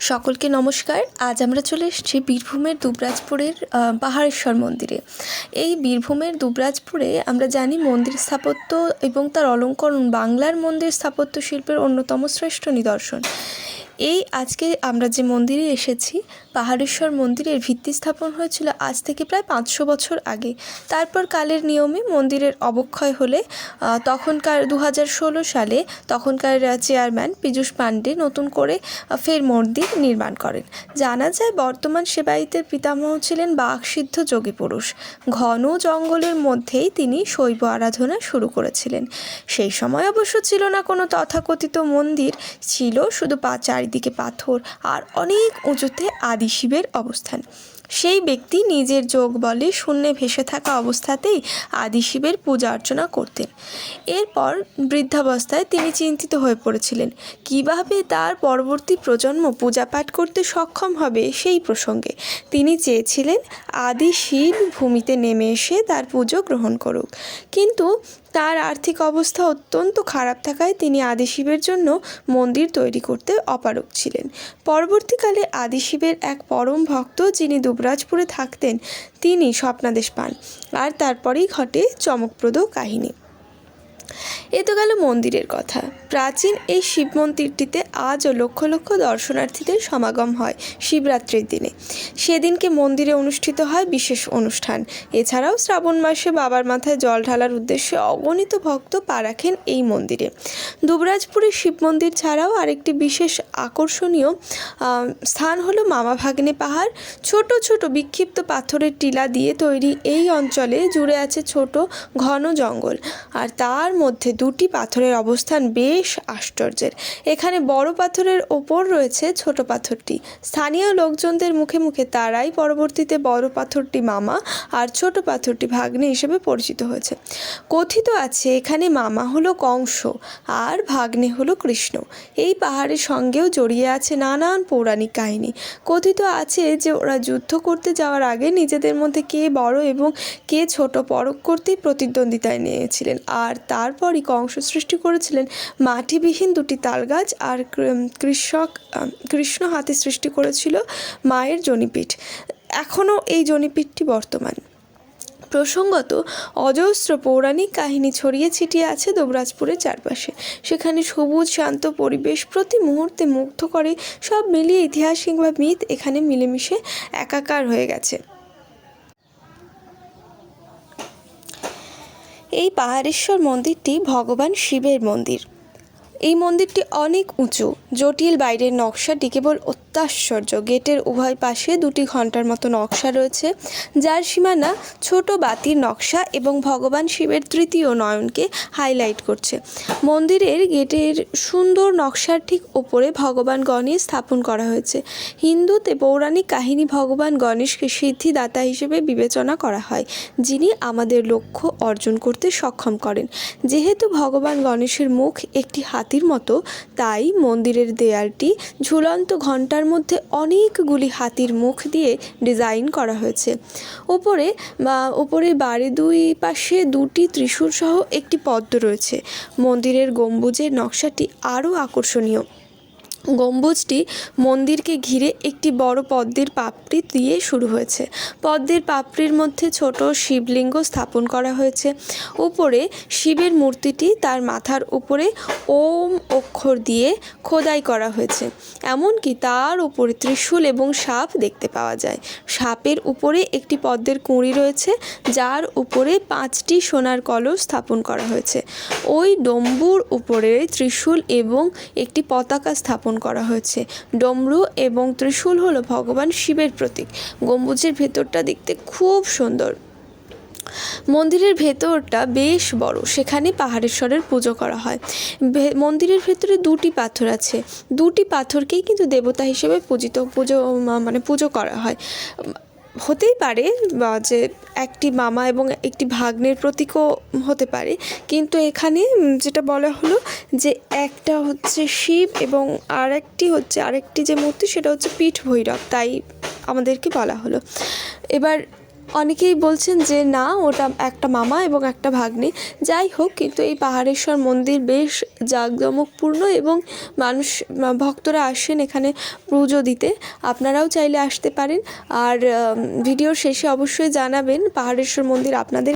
সকলকে নমস্কার। আজ আমরা চলে এসেছি বীরভূমের দুবরাজপুরের পাহাড়েশ্বর মন্দিরে। এই বীরভূমের দুবরাজপুরে আমরা জানি মন্দির স্থাপত্য এবং তার অলঙ্করণ বাংলার মন্দির স্থাপত্য শিল্পের অন্যতম শ্রেষ্ঠ নিদর্শন। এই আজকে আমরা যে মন্দিরে এসেছি পাহাড়েশ্বর মন্দিরের ভিত্তি স্থাপন হয়েছিল আজ থেকে প্রায় পাঁচশো বছর আগে। তারপর কালের নিয়মে মন্দিরের অবক্ষয় হলে তখনকার দু ষোলো সালে তখনকার চেয়ারম্যান পীযূষ পাণ্ডে নতুন করে ফের মন্দির নির্মাণ করেন। জানা যায় বর্তমান সেবায়িতের পিতামহ ছিলেন বাকসিদ্ধ যোগী পুরুষ। ঘন জঙ্গলের মধ্যেই তিনি শৈব আরাধনা শুরু করেছিলেন। সেই সময় অবশ্য ছিল না কোনো তথাকথিত মন্দির, ছিল শুধু পা চারিদিকে পাথর আর অনেক উঁচুতে আদি শিবের অবস্থান। সেই ব্যক্তি নিজের যোগ বলে শূন্যে ভেসে থাকা অবস্থাতেই আদি শিবের পূজা অর্চনা করতেন। এরপর বৃদ্ধাবস্থায় তিনি চিন্তিত হয়ে পড়েছিলেন, কীভাবে তার পরবর্তী প্রজন্ম পূজা পাঠ করতে সক্ষম হবে সেই প্রসঙ্গে। তিনি চেয়েছিলেন, আদি শিব ভূমিতে নেমে এসে তার পুজো গ্রহণ করুক। কিন্তু তার আর্থিক অবস্থা অত্যন্ত খারাপ থাকায় তিনি আদিশিবের জন্য মন্দির তৈরি করতে অপারগ ছিলেন। পরবর্তীকালে আদিশিবের এক পরম ভক্ত যিনি দুবরাজপুরে থাকতেন, তিনি স্বপ্নাদেশ পান। আর তারপরেই ঘটে চমকপ্রদ কাহিনী। এ তো গেল মন্দিরের কথা। প্রাচীন এই শিব মন্দিরটিতে আজও লক্ষ লক্ষ দর্শনার্থীদের সমাগম হয় শিবরাত্রির দিনে। সেদিনকে মন্দিরে অনুষ্ঠিত হয় বিশেষ অনুষ্ঠান। এছাড়াও শ্রাবণ মাসে বাবার মাথায় জল ঢালার উদ্দেশ্যে অগণিত ভক্ত পা রাখেন এই মন্দিরে। দুবরাজপুরের শিব মন্দির ছাড়াও আরেকটি বিশেষ আকর্ষণীয় স্থান হলো মামা ভাগ্নে পাহাড়। ছোট ছোট বিক্ষিপ্ত পাথরের টিলা দিয়ে তৈরি এই অঞ্চলে জুড়ে আছে ছোট ঘন জঙ্গল। আর তার মধ্যে দুটি পাথরের অবস্থান বেশ আশ্চর্যের। এখানে বড় পাথরের ওপর রয়েছে ছোট পাথরটি। স্থানীয় লোকজনদের মুখে মুখে তারাই পরবর্তীতে বড় পাথরটি মামা আর ছোট পাথরটি ভাগ্নে হিসেবে পরিচিত হয়েছে। কথিত আছে, এখানে মামা হলো কংস আর ভাগ্নে হলো কৃষ্ণ। এই পাহাড়ের সঙ্গেও জড়িয়ে আছে নানান পৌরাণিক কাহিনী। কথিত আছে যে ওরা যুদ্ধ করতে যাওয়ার আগে নিজেদের মধ্যে কে বড় এবং কে ছোট পরখ করতেই প্রতিদ্বন্দ্বিতায় নিয়েছিলেন। আর তারপরই কংস সৃষ্টি করেছিলেন মাটিবিহীন দুটি তালগাছ আর কৃষক কৃষ্ণ হাতে সৃষ্টি করেছিল মায়ের জনিপীঠ। এখনও এই জনিপীঠটি বর্তমান। প্রসঙ্গত, অজস্র পৌরাণিক কাহিনী ছড়িয়ে ছিটিয়ে আছে দোবরাজপুরের চারপাশে। সেখানে সবুজ, শান্ত পরিবেশ প্রতি মুহূর্তে মুগ্ধ করে, সব মিলিয়ে ইতিহাস কিংবা মিথ এখানে মিলেমিশে একাকার হয়ে গেছে। এই পাহাড়েশ্বর মন্দিরটি ভগবান শিবের মন্দির। এই মন্দিরটি অনেক উঁচু, জটিল বাইরের নকশাটি কেবল অত্যাশ্চর্য। গেটের উভয় পাশে দুটি ঘণ্টার মতো নকশা রয়েছে, যার সীমানা ছোট বাতির নকশা এবং ভগবান শিবের তৃতীয় নয়নকে হাইলাইট করছে। মন্দিরের গেটের সুন্দর নকশার ঠিক ওপরে ভগবান গণেশ স্থাপন করা হয়েছে। হিন্দুতে পৌরাণিক কাহিনী ভগবান গণেশকে সিদ্ধিদাতা হিসেবে বিবেচনা করা হয়, যিনি আমাদের লক্ষ্য অর্জন করতে সক্ষম করেন। যেহেতু ভগবান গণেশের মুখ একটি হাতির মতো, তাই মন্দিরের দেয়ালটি ঝুলন্ত ঘণ্টার মধ্যে অনেকগুলি হাতির মুখ দিয়ে ডিজাইন করা হয়েছে। ওপরে বা ওপরে বাড়ি দুই পাশে দুটি ত্রিশূল সহ একটি পদ্ম রয়েছে। মন্দিরের গম্বুজের নকশাটি আরও আকর্ষণীয়। গম্বুজটি মন্দিরকে ঘিরে একটি বড় পদ্মের পাপড়ি দিয়ে শুরু হয়েছে। পদ্মের পাপড়ির মধ্যে ছোট শিবলিঙ্গ স্থাপন করা হয়েছে। উপরে শিবের মূর্তিটি তার মাথার উপরে ওম অক্ষর দিয়ে খোদাই করা হয়েছে। এমনকি তার উপরে ত্রিশূল এবং সাপ দেখতে পাওয়া যায়। সাপের উপরে একটি পদ্মের কুঁড়ি রয়েছে, যার উপরে পাঁচটি সোনার কলস স্থাপন করা হয়েছে। ওই ডম্বুর উপরে ত্রিশূল এবং একটি পতাকা স্থাপন করা হয়েছে। ডমরু এবং ত্রিশূল হলো ভগবান শিবের প্রতীক। গম্বুজের ভেতরটা দেখতে খুব সুন্দর। মন্দিরের ভেতরটা বেশ বড়। সেখানে পাহাড়েশ্বরের পুজো করা হয়। মন্দিরের ভেতরে দুটি পাথর আছে। দুটি পাথরকেই কিন্তু দেবতা হিসেবে পূজিত, পুজো মানে পুজো করা হয়। হতেই পারে যে একটি মামা এবং একটি ভাগ্নের প্রতীকও হতে পারে। কিন্তু এখানে যেটা বলা হলো যে একটা হচ্ছে শিব এবং আরেকটি হচ্ছে, আরেকটি যে মূর্তি সেটা হচ্ছে পীঠ ভৈরব তাই আমাদেরকে বলা হলো। এবার অনেকেই বলছেন যে না, ওটা একটা মামা এবং একটা ভাগ্নি। যাই হোক, কিন্তু এই পাহাড়েশ্বর মন্দির বেশ জাঁকজমকপূর্ণ এবং মানুষ ভক্তরা আসেন এখানে পুজো দিতে। আপনারাও চাইলে আসতে পারেন। আর ভিডিওর শেষে অবশ্যই জানাবেন পাহাড়েশ্বর মন্দির আপনাদের